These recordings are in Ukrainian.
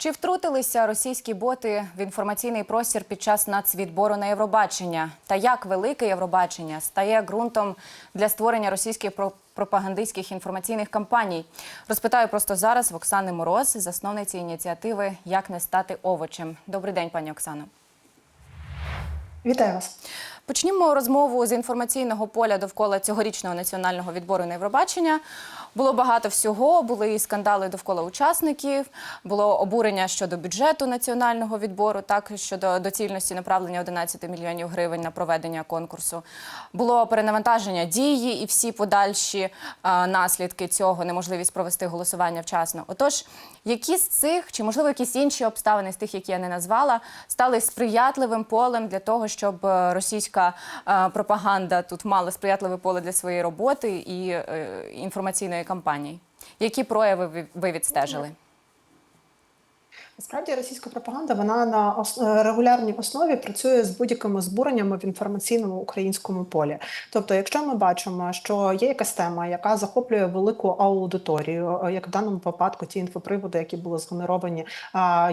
Чи втрутилися російські боти в інформаційний простір під час нацвідбору на Євробачення? Та як велике Євробачення стає ґрунтом для створення російських про- пропагандистських інформаційних кампаній? Розпитаю просто зараз в Оксани Мороз, засновниці ініціативи Як не стати овочем. Добрий день, пані Оксано. Вітаю вас. Почнімо розмову з інформаційного поля довкола цьогорічного національного відбору на Євробачення. Було багато всього, були і скандали довкола учасників, було обурення щодо бюджету національного відбору, так щодо доцільності направлення 11 мільйонів гривень на проведення конкурсу. Було перенавантаження дії і всі подальші а, наслідки цього, неможливість провести голосування вчасно. Отож, які з цих, чи можливо якісь інші обставини з тих, які я не назвала, стали сприятливим полем для того, щоб е, російська е, пропаганда тут мала сприятливе поле для своєї роботи і е, інформаційної кампанії? Які прояви ви- ви відстежили? Насправді російська пропаганда вона на ос- е, регулярній основі працює з будь-якими збуреннями в інформаційному українському полі. Тобто, якщо ми бачимо, що є якась тема, яка захоплює велику аудиторію, е, як в даному випадку ті інфоприводи, які були згенеровані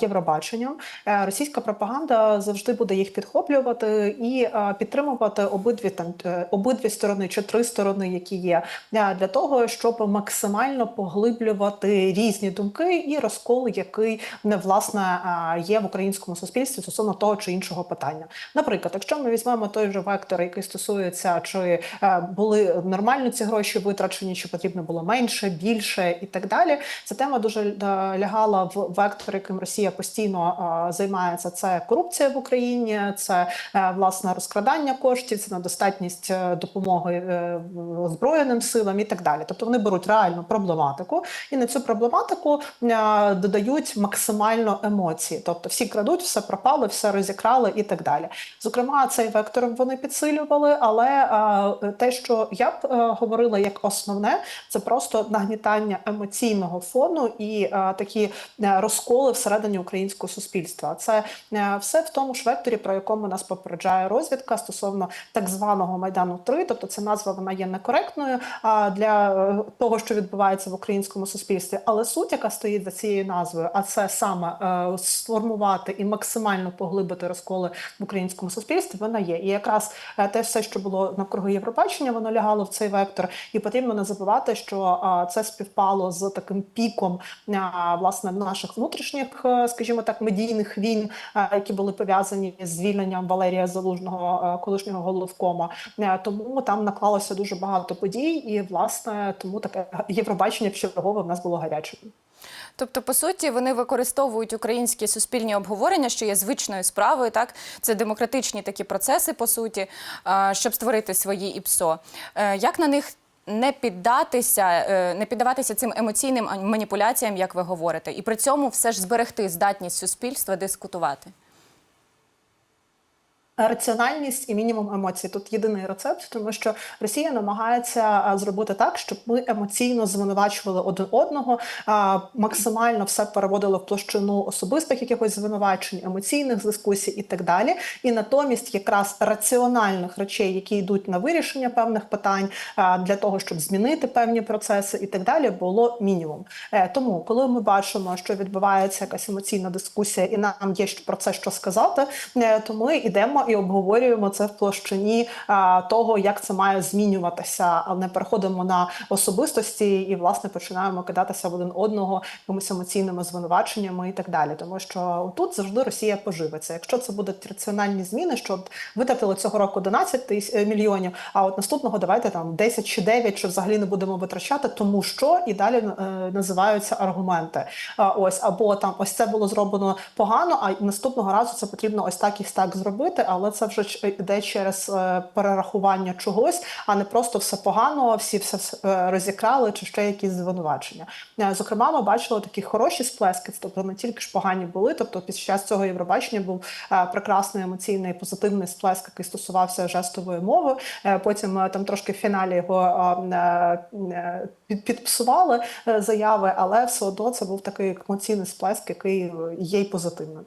Євробаченням, е, російська пропаганда завжди буде їх підхоплювати і підтримувати обидві там обидві сторони чи три сторони, які є, для того, щоб максимально поглиблювати різні думки і розкол, який не власне е, є в українському суспільстві стосовно того чи іншого питання. Наприклад, якщо ми візьмемо той же вектор, який стосується, чи е, були нормально ці гроші витрачені, чи потрібно було менше, більше і так далі. Ця тема дуже е, лягала в вектор, яким Росія постійно займається. Це корупція в Україні, це власне розкрадання коштів, це недостатність допомоги збройним силам і так далі. Тобто вони беруть реальну проблематику і на цю проблематику додають максимально емоції. Тобто всі крадуть, все пропало, все розікрали і так далі. Зокрема, цей вектор вони підсилювали, але те, що я б е, говорила як основне, це просто нагнітання емоційного фону і е, такі е, розколи всередині українського суспільства. Це все в тому ж векторі, про якому нас попереджає розвідка стосовно так званого майдану 3 Тобто, ця назва вона є некоректною для того, що відбувається в українському суспільстві. Але суть, яка стоїть за цією назвою, а це саме е, сформувати і максимально поглибити розколи в українському суспільстві, вона є. І якраз е, те все, що було навкруги Євробачення, воно лягало в цей вектор. І потрібно не забувати, що це співпало з таким піком власне наших внутрішніх, е, скажімо так, медійних війн, е, які були пов'язані з звільненням Валерія Залужного, е, колишнього головкома. Е, Тому там наклалося дуже багато подій, і власне тому таке Євробачення чергове в нас було гарячим. Тобто, по суті, вони використовують українські суспільні обговорення, що є звичною справою. Так, це демократичні такі процеси, по суті, щоб створити свої ІПСО. Е, Як на них не піддатися, е, не піддаватися цим емоційним маніпуляціям, як ви говорите, і при цьому все ж зберегти здатність суспільства дискутувати? Раціональність і мінімум емоцій тут єдиний рецепт, тому що Росія намагається зробити так, щоб ми емоційно звинувачували один одного, максимально все переводили в площину особистих якихось звинувачень, емоційних дискусій і так далі. І натомість, якраз раціональних речей, які йдуть на вирішення певних питань для того, щоб змінити певні процеси і так далі, було мінімум. Е, Тому, коли ми бачимо, що відбувається якась емоційна дискусія, і нам є про це що сказати, е, то ми йдемо і обговорюємо це в площині того, як це має змінюватися, а не переходимо на особистості і власне починаємо кидатися в один одного якимись емоційними звинуваченнями і так далі. Тому що тут завжди Росія поживиться. Якщо це будуть раціональні зміни, що витратили цього року 11 тисяч е, мільйонів, а от наступного давайте там 10 чи 9, що взагалі не будемо витрачати, тому що і далі е, називаються аргументи. А, ось або там ось це було зроблено погано, а наступного разу це потрібно ось так і так зробити. Але це вже йде через е, перерахування чогось, а не просто все погано, всі все е, розікрали чи ще якісь звинувачення. Е, Зокрема, ми бачили такі хороші сплески, тобто не тільки ж погані були. Тобто, під час цього Євробачення був прекрасний емоційний позитивний сплеск, який стосувався жестової мови. Потім там трошки в фіналі його під- підпсували заяви, але все одно це був такий емоційний сплеск, який є й позитивним.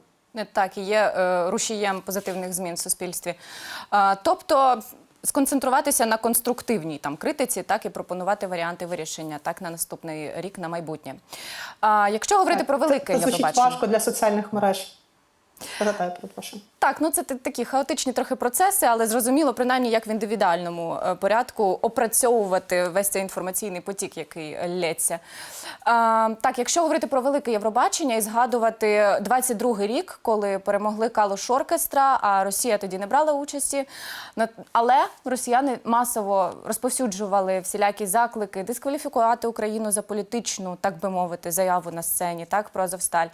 Так, і є е, рушієм позитивних змін в суспільстві. А, тобто сконцентруватися на конструктивній там критиці, так і пропонувати варіанти вирішення так на наступний рік на майбутнє. А якщо говорити про велике це, це я важко для соціальних мереж. Передай, перепрошую. Так, ну це такі хаотичні трохи процеси, але зрозуміло, принаймні, як в індивідуальному е, порядку опрацьовувати весь цей інформаційний потік, який лється. А, так, якщо говорити про велике Євробачення і згадувати 22-й рік, коли перемогли Калуш Оркестра, а Росія тоді не брала участі. Але росіяни масово розповсюджували всілякі заклики дискваліфікувати Україну за політичну, так би мовити, заяву на сцені, так про Азовсталь.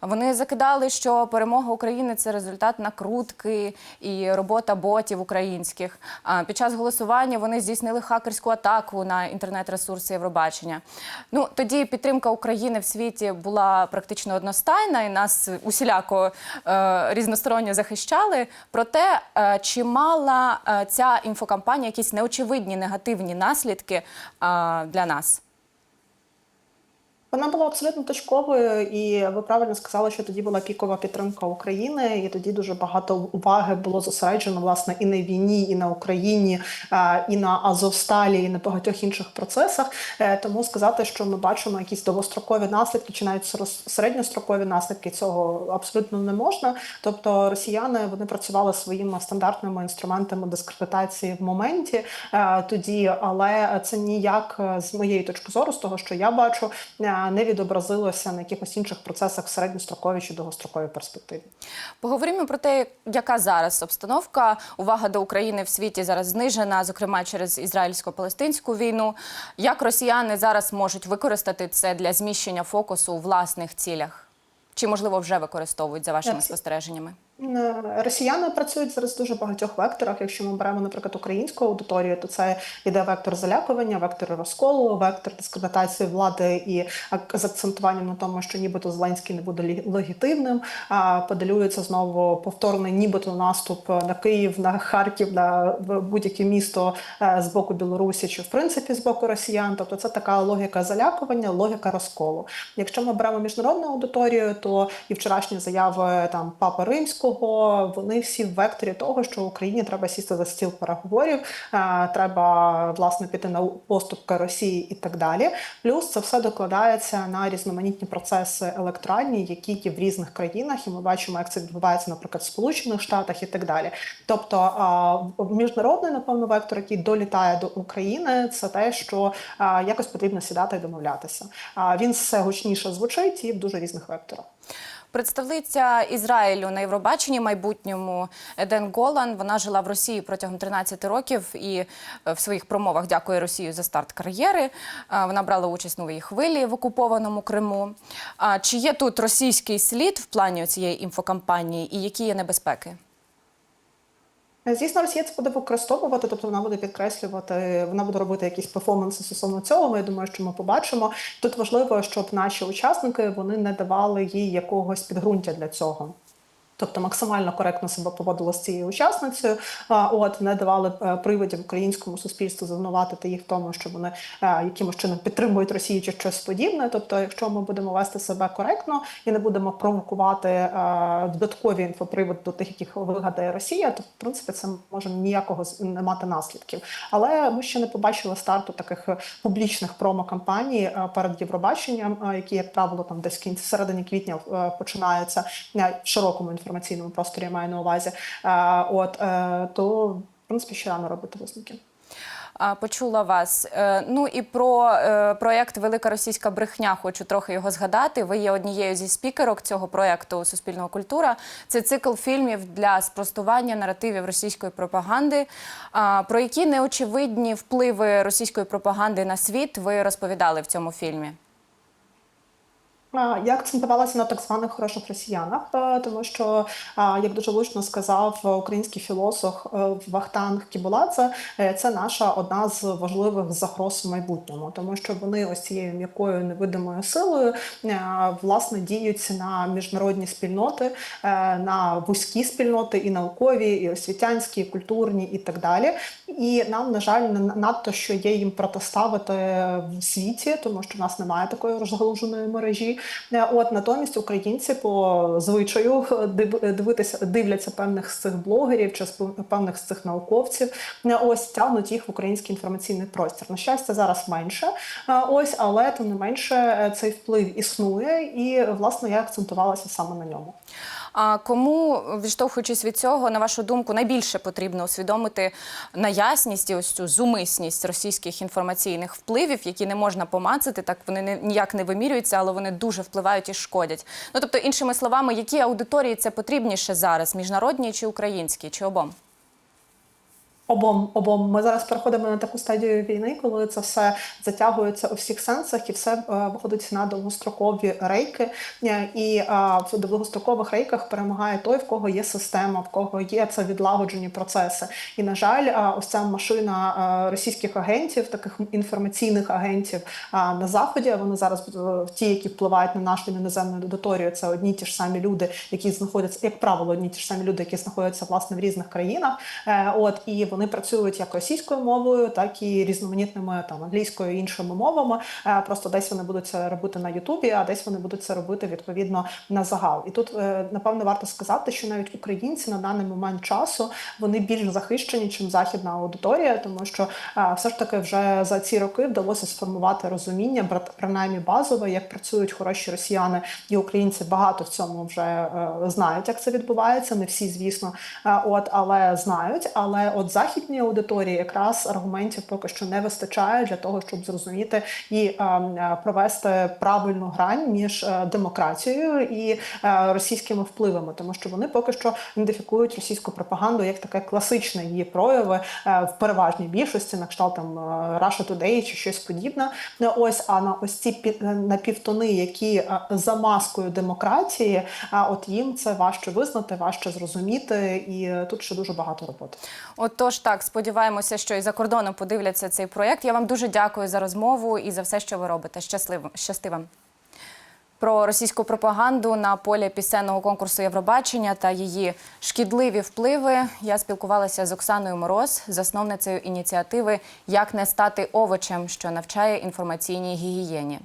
Вони закидали, що перемога України це результат накрутки і робота ботів українських. Під час голосування вони здійснили хакерську атаку на інтернет-ресурси Євробачення. Ну тоді підтримка України в світі була практично одностайна, і нас усіляко е, різносторонньо захищали. Проте, е, чи мала е, ця інфокампанія якісь неочевидні негативні наслідки для нас? Вона була абсолютно точковою, і ви правильно сказали, що тоді була пікова підтримка України, і тоді дуже багато уваги було зосереджено власне і на війні, і на Україні, і на Азовсталі, і на багатьох інших процесах. Е, Тому сказати, що ми бачимо якісь довгострокові наслідки, чи навіть середньострокові наслідки цього абсолютно не можна. Тобто росіяни вони працювали своїми стандартними інструментами дискредитації в моменті е, тоді, але це ніяк е, з моєї точки зору, з того, що я бачу, не відобразилося на якихось інших процесах в середньостроковій чи довгостроковій перспективі. Поговоримо про те, яка зараз обстановка. Увага до України в світі зараз знижена, зокрема через ізраїльсько-палестинську війну. Як росіяни зараз можуть використати це для зміщення фокусу у власних цілях? Чи можливо вже використовують за вашими спостереженнями? Е, Росіяни працюють зараз в дуже багатьох векторах. Якщо ми беремо, наприклад, українську аудиторію, то це іде вектор залякування, вектор розколу, вектор дискредитації влади і ак- з акцентуванням на тому, що нібито Зеленський не буде легітимним. А поделюється знову повторний, нібито наступ на Київ, на Харків, на будь-яке місто е, з боку Білорусі чи в принципі з боку Росіян. Тобто це така логіка залякування, логіка розколу. Якщо ми беремо міжнародну аудиторію, то і вчорашні заяви там Папи Римського, вони всі в векторі того, що Україні треба сісти за стіл переговорів, е, треба власне піти на поступки Росії і так далі. Плюс це все докладається на різноманітні процеси електоральні, які є в різних країнах, і ми бачимо, як це відбувається, наприклад, в Сполучених Штатах і так далі. Тобто е, міжнародний, напевно, вектор, який долітає до України, це те, що е, якось потрібно сідати і домовлятися. А він все гучніше звучить і в дуже різних векторах. Представниця Ізраїлю на Євробаченні майбутньому Еден Голан. Вона жила в Росії протягом 13 років і е, в своїх промовах дякує Росію за старт кар'єри. Е, Вона брала участь у новій хвилі в окупованому Криму. Чи є тут російський слід в плані цієї інфокампанії і які є небезпеки? Звісно, Росія це буде використовувати, тобто вона буде підкреслювати, вона буде робити якісь перформанси стосовно цього. Я думаю, що ми побачимо. Тут важливо, щоб наші учасники вони не давали їй якогось підґрунтя для цього. Тобто максимально коректно себе поводили з цією учасницею, от не давали е, приводів українському суспільству звинуватити їх в тому, що вони е, якимось чином підтримують Росію чи щось подібне. Тобто, якщо ми будемо вести себе коректно і не будемо провокувати е, додаткові інфоприводи до тих, яких вигадає Росія, то в принципі це може ніякого не мати наслідків. Але ми ще не побачили старту таких публічних промо-кампаній перед Євробаченням, які, як правило, там десь кінці середині квітня починаються в широкому інформаційному просторі. Я маю на увазі. От е, то в принципі ще рано робити висновки. Почула вас. Е, Ну і про е, проєкт Велика російська брехня хочу трохи його згадати. Ви є однією зі спікерок цього проєкту Суспільного культура. Це цикл фільмів для спростування наративів російської пропаганди. Про які неочевидні впливи російської пропаганди на світ ви розповідали в цьому фільмі? Я акцентувалася на так званих хороших росіянах, е, тому що, як дуже влучно сказав український філософ е, Вахтанг Кібуладзе, е, це наша одна з важливих загроз в майбутньому, тому що вони ось цією м'якою невидимою силою власне діють на міжнародні спільноти, на вузькі спільноти, і наукові, і освітянські, і культурні, і так далі. І нам, на жаль, не надто що є їм протиставити в світі, тому що в нас немає такої розгалуженої мережі. Е, От натомість українці по звичаю дивитися, дивляться певних з цих блогерів чи певних з цих науковців. е, Ось тягнуть їх в український інформаційний простір. На щастя, зараз менше. е, Ось, але тим не менше цей вплив існує, і власне я акцентувалася саме на ньому. А кому, відштовхуючись від цього, на вашу думку, найбільше потрібно усвідомити наясність і ось цю зумисність російських інформаційних впливів, які не можна помацати, так вони не, ніяк не вимірюються, але вони дуже впливають і шкодять. Ну тобто, іншими словами, які аудиторії це потрібніше зараз, міжнародні чи українські, чи обом? Обом обом ми зараз переходимо на таку стадію війни, коли це все затягується у всіх сенсах, і все е, виходить на довгострокові рейки. Е, І е, в довгострокових рейках перемагає той, в кого є система, в кого є це відлагоджені процеси. І на жаль, ось ця машина російських агентів, таких інформаційних агентів на заході. Вони зараз ті, які впливають на нашу іноземну аудиторію, це одні ті ж самі люди, які знаходяться, як правило, одні ті ж самі люди, які знаходяться власне в різних країнах. От і вони працюють як російською мовою, так і різноманітними там англійською і іншими мовами. Е, Просто десь вони будуть це робити на Ютубі, а десь вони будуть це робити відповідно на загал. І тут е, напевно варто сказати, що навіть українці на даний момент часу вони більш захищені, ніж західна аудиторія, тому що е, все ж таки вже за ці роки вдалося сформувати розуміння, принаймні базове, як працюють хороші росіяни і українці. Багато в цьому вже знають, як це відбувається. Не всі, звісно, от але знають. Але от західній аудиторії якраз аргументів поки що не вистачає для того, щоб зрозуміти і е, е, провести правильну грань між е, демократією і е, російськими впливами, тому що вони поки що ідентифікують російську пропаганду як таке класичне її прояви в переважній більшості, на кшталт там Russia Today чи щось подібне. Ось а на ось ці пі- напівтони, які за маскою демократії, а от їм це важче визнати, важче зрозуміти, і тут ще дуже багато роботи. Отож, так сподіваємося, що і за кордоном подивляться цей проєкт. Я вам дуже дякую за розмову і за все, що ви робите. Щасливо, щасти вам. Про російську пропаганду на полі пісенного конкурсу Євробачення та її шкідливі впливи я спілкувалася з Оксаною Мороз, засновницею ініціативи Як не стати овочем, що навчає інформаційній гігієні.